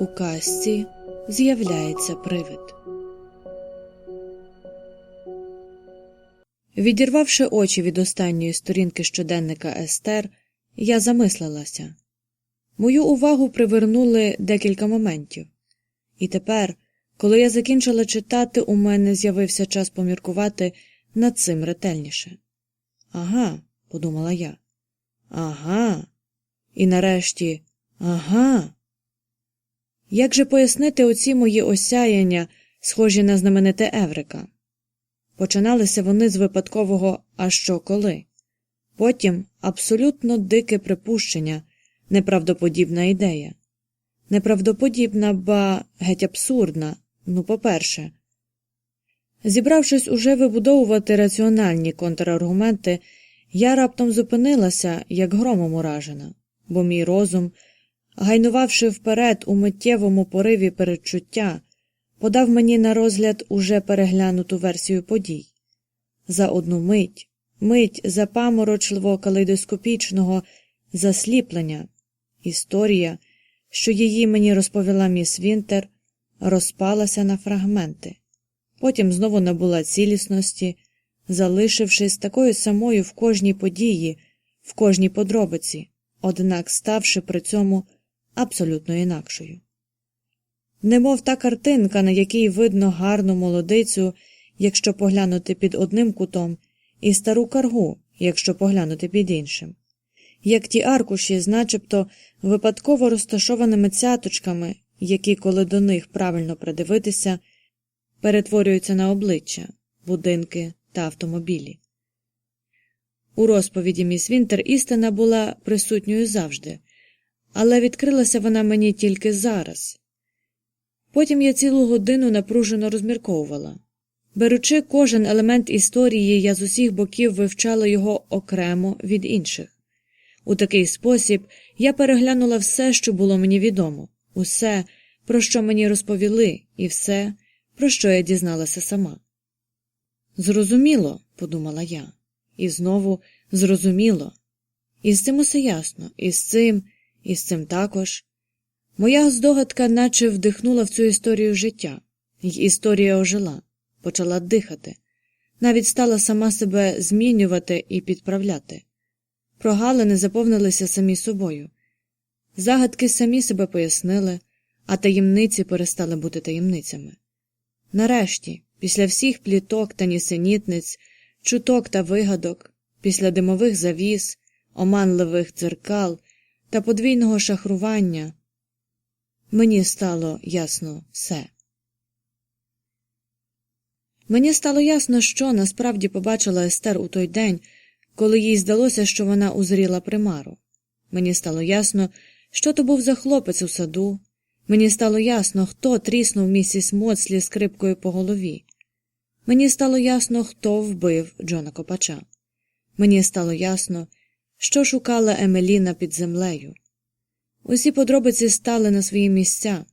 У казці з'являється привид. Відірвавши очі від останньої сторінки щоденника Естер, я замислилася. Мою увагу привернули декілька моментів. І тепер, коли я закінчила читати, у мене з'явився час поміркувати над цим ретельніше. Ага, подумала я. Ага. І нарешті, ага. Як же пояснити оці мої осяяння, схожі на знамените Еврика? Починалися вони з випадкового а що коли, потім абсолютно дике припущення, неправдоподібна ідея. Неправдоподібна, ба геть абсурдна, ну, по-перше. Зібравшись уже вибудовувати раціональні контраргументи, я раптом зупинилася, як громом уражена, бо мій розум, гайнувавши вперед у миттєвому пориві передчуття, подав мені на розгляд уже переглянуту версію подій. За одну мить, мить запаморочливо калейдоскопічного засліплення, історія, що її мені розповіла міс Вінтер, розпалася на фрагменти, потім знову набула цілісності, залишившись такою самою в кожній події, в кожній подробиці, однак ставши при цьому абсолютно інакшою. Немов та картинка, на якій видно гарну молодицю, якщо поглянути під одним кутом, і стару каргу, якщо поглянути під іншим, як ті аркуші з начебто випадково розташованими цяточками, які, коли до них правильно придивитися, перетворюються на обличчя, будинки та автомобілі. У розповіді міс Вінтер істина була присутньою завжди, але відкрилася вона мені тільки зараз. Потім я цілу годину напружено розмірковувала. Беручи кожен елемент історії, я з усіх боків вивчала його окремо від інших. У такий спосіб я переглянула все, що було мені відомо, усе, про що мені розповіли, і все, про що я дізналася сама. Зрозуміло, подумала я, і знову зрозуміло. І з цим усе ясно, і з цим, і з цим також. Моя здогадка наче вдихнула в цю історію життя, і історія ожила, почала дихати, навіть стала сама себе змінювати і підправляти. Прогалини заповнилися самі собою. Загадки самі себе пояснили, а таємниці перестали бути таємницями. Нарешті, після всіх пліток та нісенітниць, чуток та вигадок, після димових завіс, оманливих дзеркал та подвійного шахрування, мені стало ясно все. Мені стало ясно, що насправді побачила Естер у той день, коли їй здалося, що вона узріла примару. Мені стало ясно, що то був за хлопець у саду. Мені стало ясно, хто тріснув місіс Моцлі скрипкою по голові. Мені стало ясно, хто вбив Джона Копача. Мені стало ясно, що шукала Емеліна під землею. Усі подробиці стали на свої місця.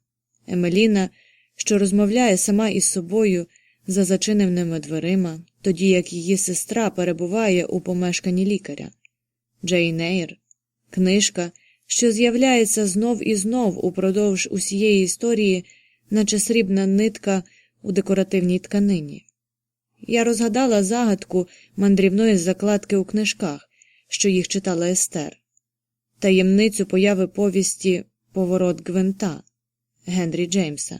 Емеліна, що розмовляє сама із собою за зачиненими дверима, тоді як її сестра перебуває у помешканні лікаря. Джейн Ейр, книжка, що з'являється знов і знов упродовж усієї історії, наче срібна нитка у декоративній тканині. Я розгадала загадку мандрівної закладки у книжках, що їх читала Естер, таємницю появи повісті Поворот Гвинта Генрі Джеймса.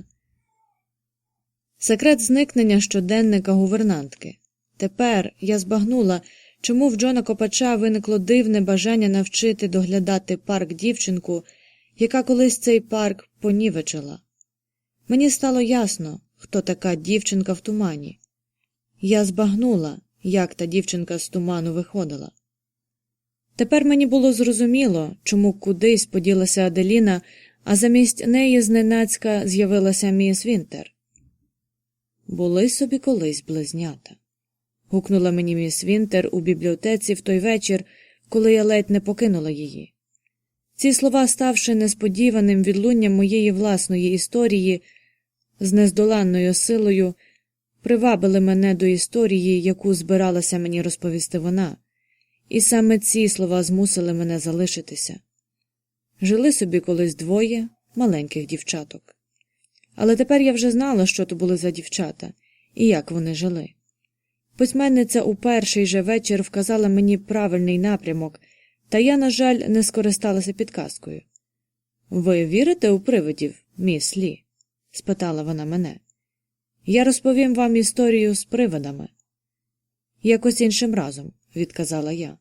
Секрет зникнення щоденника гувернантки. Тепер я збагнула, чому в Джона Копача виникло дивне бажання навчити доглядати парк дівчинку, яка колись цей парк понівечила. Мені стало ясно, хто така дівчинка в тумані. Я збагнула, як та дівчинка з туману виходила. Тепер мені було зрозуміло, чому кудись поділася Аделіна, а замість неї зненацька з'явилася міс Вінтер. Були собі колись близнята. Гукнула мені міс Вінтер у бібліотеці в той вечір, коли я ледь не покинула її. Ці слова, ставши несподіваним відлунням моєї власної історії, з нездоланною силою, привабили мене до історії, яку збиралася мені розповісти вона, і саме ці слова змусили мене залишитися. Жили собі колись двоє маленьких дівчаток. Але тепер я вже знала, що то були за дівчата і як вони жили. Письменниця у перший же вечір вказала мені правильний напрямок, та я, на жаль, не скористалася підказкою. Ви вірите у привидів, міс Лі? спитала вона мене. Я розповім вам історію з привидами. Якось іншим разом, відказала я.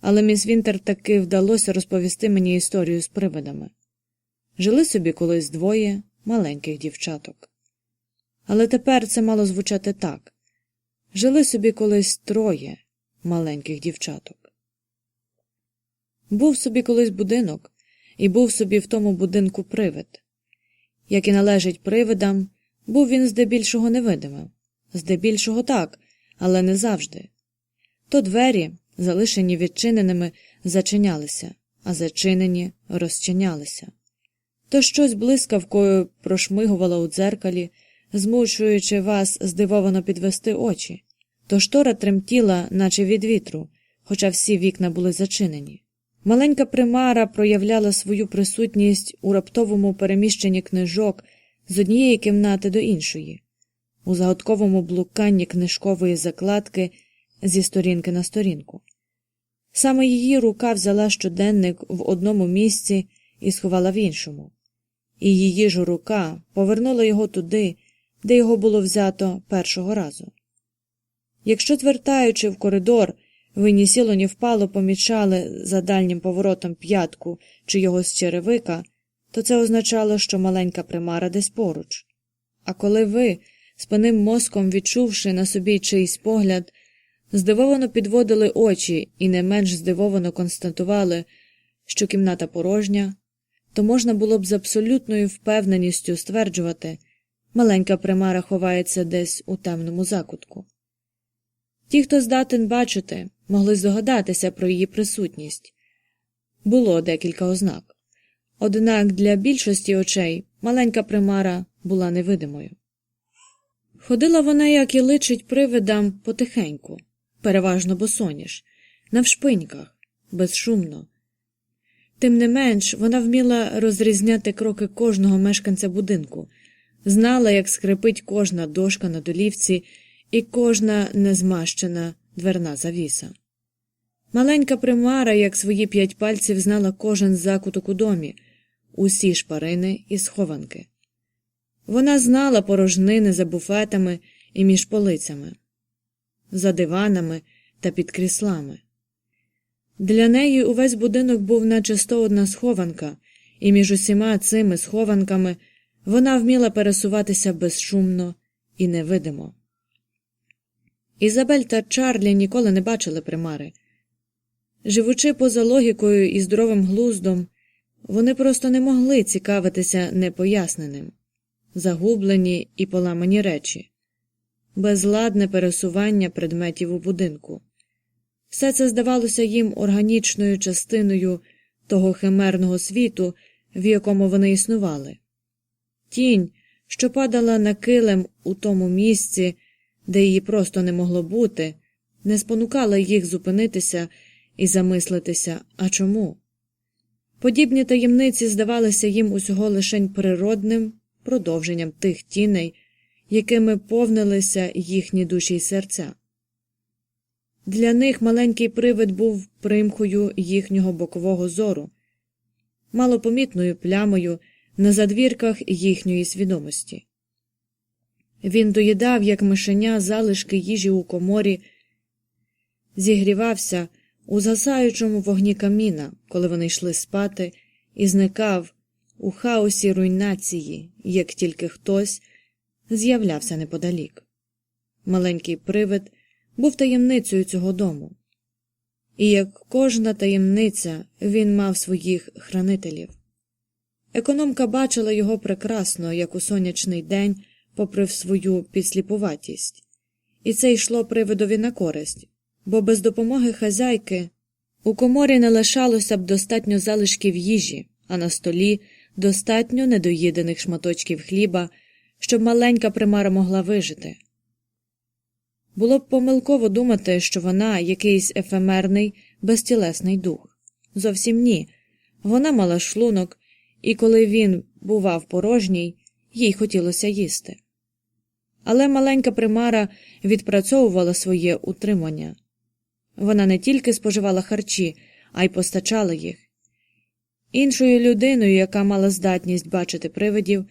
Але міс Вінтер таки вдалося розповісти мені історію з привидами. Жили собі колись двоє маленьких дівчаток. Але тепер це мало звучати так жили собі колись троє маленьких дівчаток. Був собі колись будинок, і був собі в тому будинку привид. Як і належить привидам, був він здебільшого невидимим. Здебільшого так, але не завжди. То двері, залишені відчиненими, зачинялися, а зачинені розчинялися. То щось блискавкою прошмигувало у дзеркалі, змушуючи вас здивовано підвести очі, то штора тремтіла, наче від вітру, хоча всі вікна були зачинені. Маленька примара проявляла свою присутність у раптовому переміщенні книжок з однієї кімнати до іншої, у загадковому блуканні книжкової закладки зі сторінки на сторінку. Саме її рука взяла щоденник в одному місці і сховала в іншому, і її ж рука повернула його туди, де його було взято першого разу. Якщо, звертаючи в коридор, ви ні сіло, ні впало помічали за дальнім поворотом п'ятку чи його з черевика, то це означало, що маленька примара десь поруч. А коли ви, спинним мозком відчувши на собі чийсь погляд, здивовано підводили очі і не менш здивовано констатували, що кімната порожня, то можна було б з абсолютною впевненістю стверджувати, маленька примара ховається десь у темному закутку. Ті, хто здатен бачити, могли здогадатися про її присутність. Було декілька ознак. Однак для більшості очей маленька примара була невидимою. Ходила вона, як і личить привидам, потихеньку, переважно босоніж, навшпиньках, безшумно. Тим не менш, вона вміла розрізняти кроки кожного мешканця будинку, знала, як скрипить кожна дошка на долівці і кожна незмащена дверна завіса. Маленька примара, як свої п'ять пальців, знала кожен закуток у домі, усі шпарини і схованки. Вона знала порожнини за буфетами і між полицями, за диванами та під кріслами. Для неї увесь будинок був наче сто одна схованка, і між усіма цими схованками вона вміла пересуватися безшумно і невидимо. Ізабель та Чарлі ніколи не бачили примари. Живучи поза логікою і здоровим глуздом, вони просто не могли цікавитися непоясненим, загублені і поламані речі, безладне пересування предметів у будинку. Все це здавалося їм органічною частиною того химерного світу, в якому вони існували. Тінь, що падала на килим у тому місці, де її просто не могло бути, не спонукала їх зупинитися і замислитися, а чому? Подібні таємниці здавалися їм усього лишень природним продовженням тих тіней, якими повнилися їхні душі й серця. Для них маленький привид був примхою їхнього бокового зору, малопомітною плямою на задвірках їхньої свідомості. Він доїдав, як мишеня, залишки їжі у коморі, зігрівався у згасаючому вогні каміна, коли вони йшли спати, і зникав у хаосі руйнації, як тільки хтось з'являвся неподалік. Маленький привид був таємницею цього дому, і як кожна таємниця він мав своїх хранителів. Економка бачила його прекрасно, як у сонячний день, попри свою підсліпуватість, і це йшло привидові на користь, бо без допомоги хазяйки у коморі не лишалося б достатньо залишків їжі, а на столі достатньо недоїдених шматочків хліба, щоб маленька примара могла вижити. Було б помилково думати, що вона якийсь ефемерний, безтілесний дух. Зовсім ні. Вона мала шлунок, і коли він бував порожній, їй хотілося їсти. Але маленька примара відпрацьовувала своє утримання. Вона не тільки споживала харчі, а й постачала їх. Іншою людиною, яка мала здатність бачити привидів,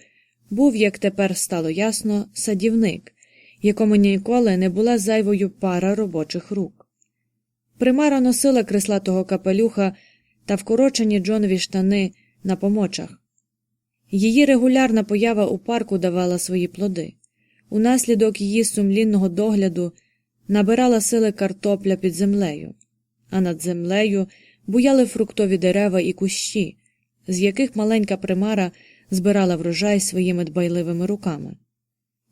був, як тепер стало ясно, садівник, якому ніколи не була зайвою пара робочих рук. Примара носила креслатого капелюха та вкорочені Джонові штани на помочах. Її регулярна поява у парку давала свої плоди. Унаслідок її сумлінного догляду набирала сили картопля під землею, а над землею буяли фруктові дерева і кущі, з яких маленька примара збирала врожай своїми дбайливими руками.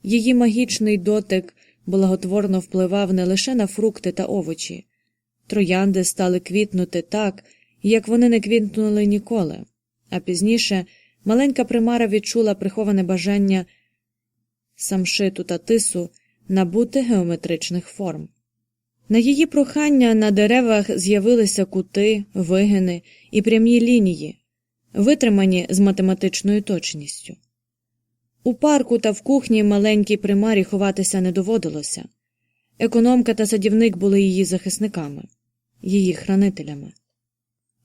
Її магічний дотик благотворно впливав не лише на фрукти та овочі, троянди стали квітнути так, як вони не квітнули ніколи, а пізніше маленька примара відчула приховане бажання самшиту та тису набути геометричних форм. На її прохання на деревах з'явилися кути, вигини і прямі лінії, витримані з математичною точністю. У парку та в кухні маленькій примарі ховатися не доводилося. Економка та садівник були її захисниками, її хранителями.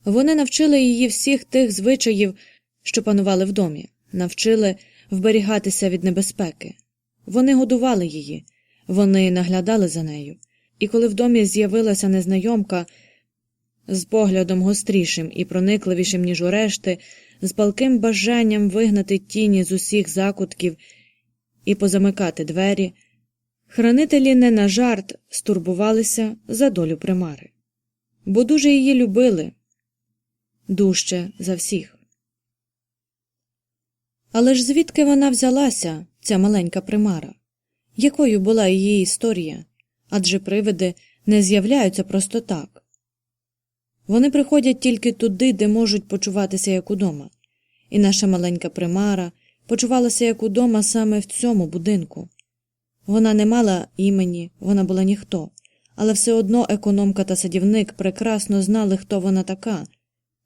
Вони навчили її всіх тих звичаїв, що панували в домі, навчили вберігатися від небезпеки. Вони годували її, вони наглядали за нею, і коли в домі з'явилася незнайомка з поглядом гострішим і проникливішим, ніж у решти, з палким бажанням вигнати тіні з усіх закутків і позамикати двері, хранителі не на жарт стурбувалися за долю примари, бо дуже її любили дужче за всіх. Але ж звідки вона взялася, ця маленька примара? Якою була її історія? Адже привиди не з'являються просто так. Вони приходять тільки туди, де можуть почуватися як удома, і наша маленька примара почувалася як удома саме в цьому будинку. Вона не мала імені, вона була ніхто, але все одно економка та садівник прекрасно знали, хто вона така,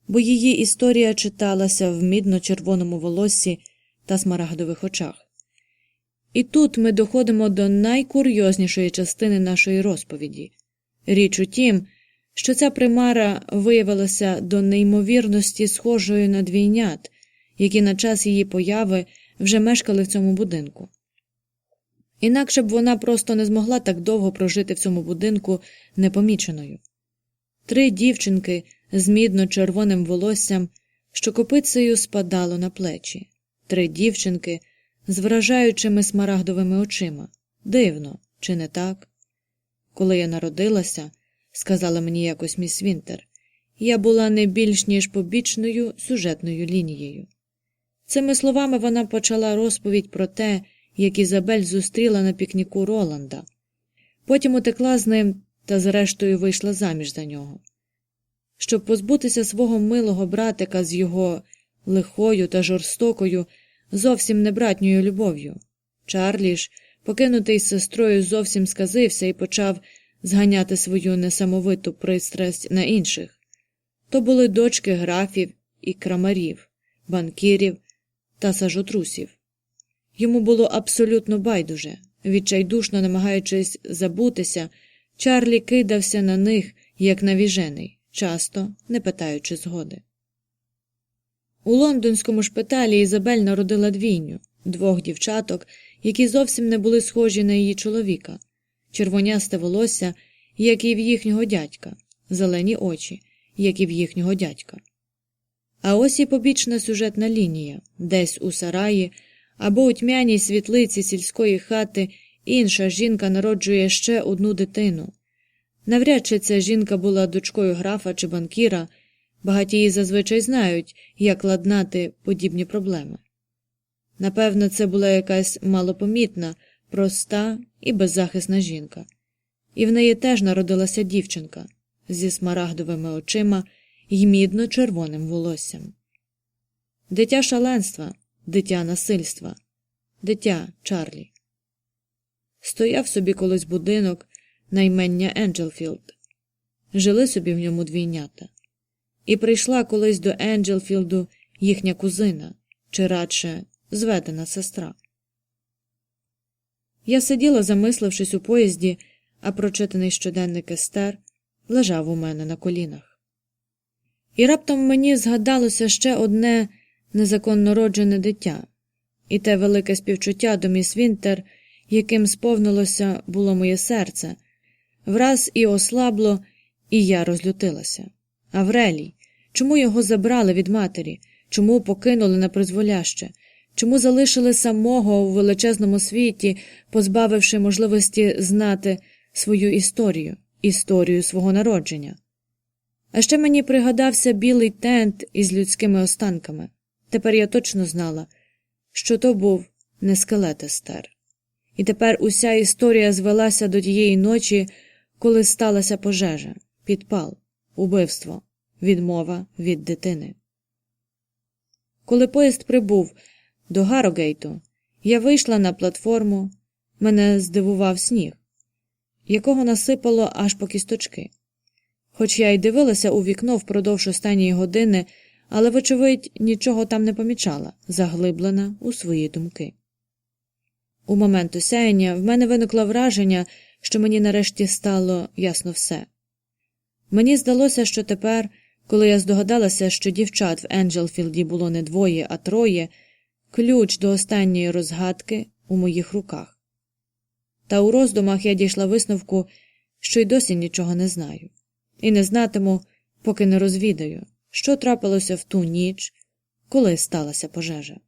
бо її історія читалася в мідно-червоному волоссі та смарагдових очах. І тут ми доходимо до найкурйознішої частини нашої розповіді річ у тім, що ця примара виявилася до неймовірності схожою на двійнят, які на час її появи вже мешкали в цьому будинку. Інакше б вона просто не змогла так довго прожити в цьому будинку непоміченою. Три дівчинки з мідно червоним волоссям, що копицею спадало на плечі, три дівчинки з вражаючими смарагдовими очима. Дивно, чи не так? Коли я народилася, сказала мені якось міс Вінтер, я була не більш ніж побічною сюжетною лінією. Цими словами вона почала розповідь про те, як Ізабель зустріла на пікніку Роланда, потім утекла з ним та, зрештою, вийшла заміж за нього. Щоб позбутися свого милого братика з його лихою та жорстокою, зовсім небратньою любов'ю. Чарлі ж, покинутий сестрою, зовсім сказився і почав зганяти свою несамовиту пристрасть на інших. То були дочки графів і крамарів, банкірів та сажотрусів. Йому було абсолютно байдуже, відчайдушно намагаючись забутися, Чарлі кидався на них, як навіжений, часто не питаючи згоди. У лондонському шпиталі Ізабель народила двійню двох дівчаток, які зовсім не були схожі на її чоловіка, червонясте волосся, як і в їхнього дядька, зелені очі, як і в їхнього дядька. А ось і побічна сюжетна лінія десь у сараї або у тьмяній світлиці сільської хати інша жінка народжує ще одну дитину. Навряд чи ця жінка була дочкою графа чи банкіра. Багатії зазвичай знають, як ладнати подібні проблеми. Напевно, це була якась малопомітна, проста і беззахисна жінка, і в неї теж народилася дівчинка зі смарагдовими очима й мідно червоним волоссям. Дитя шаленства, дитя насильства, дитя Чарлі. Стояв собі колись будинок, на імення Енджелфілд. Жили собі в ньому двійнята. І прийшла колись до Енджелфілду їхня кузина, чи радше зведена сестра. Я сиділа, замислившись у поїзді, а прочитаний щоденник Естер лежав у мене на колінах. І раптом мені згадалося ще одне незаконно роджене дитя, і те велике співчуття до міс Вінтер, яким сповнилося було моє серце, враз і ослабло, і я розлютилася. Аврелій, чому його забрали від матері, чому покинули на призволяще, чому залишили самого у величезному світі, позбавивши можливості знати свою історію, історію свого народження? А ще мені пригадався білий тент із людськими останками. Тепер я точно знала, що то був не скелет Естер. І тепер уся історія звелася до тієї ночі, коли сталася пожежа, підпал, убивство, відмова від дитини. Коли поїзд прибув до Гарогейту, я вийшла на платформу, мене здивував сніг, якого насипало аж по кісточки. Хоч я й дивилася у вікно впродовж останньої години, але, вочевидь, нічого там не помічала, заглиблена у свої думки. У момент осяяння в мене виникло враження, що мені нарешті стало ясно все. Мені здалося, що тепер, коли я здогадалася, що дівчат в Енджелфілді було не двоє, а троє, ключ до останньої розгадки у моїх руках. Та у роздумах я дійшла висновку, що й досі нічого не знаю, і не знатиму, поки не розвідаю, що трапилося в ту ніч, коли сталася пожежа.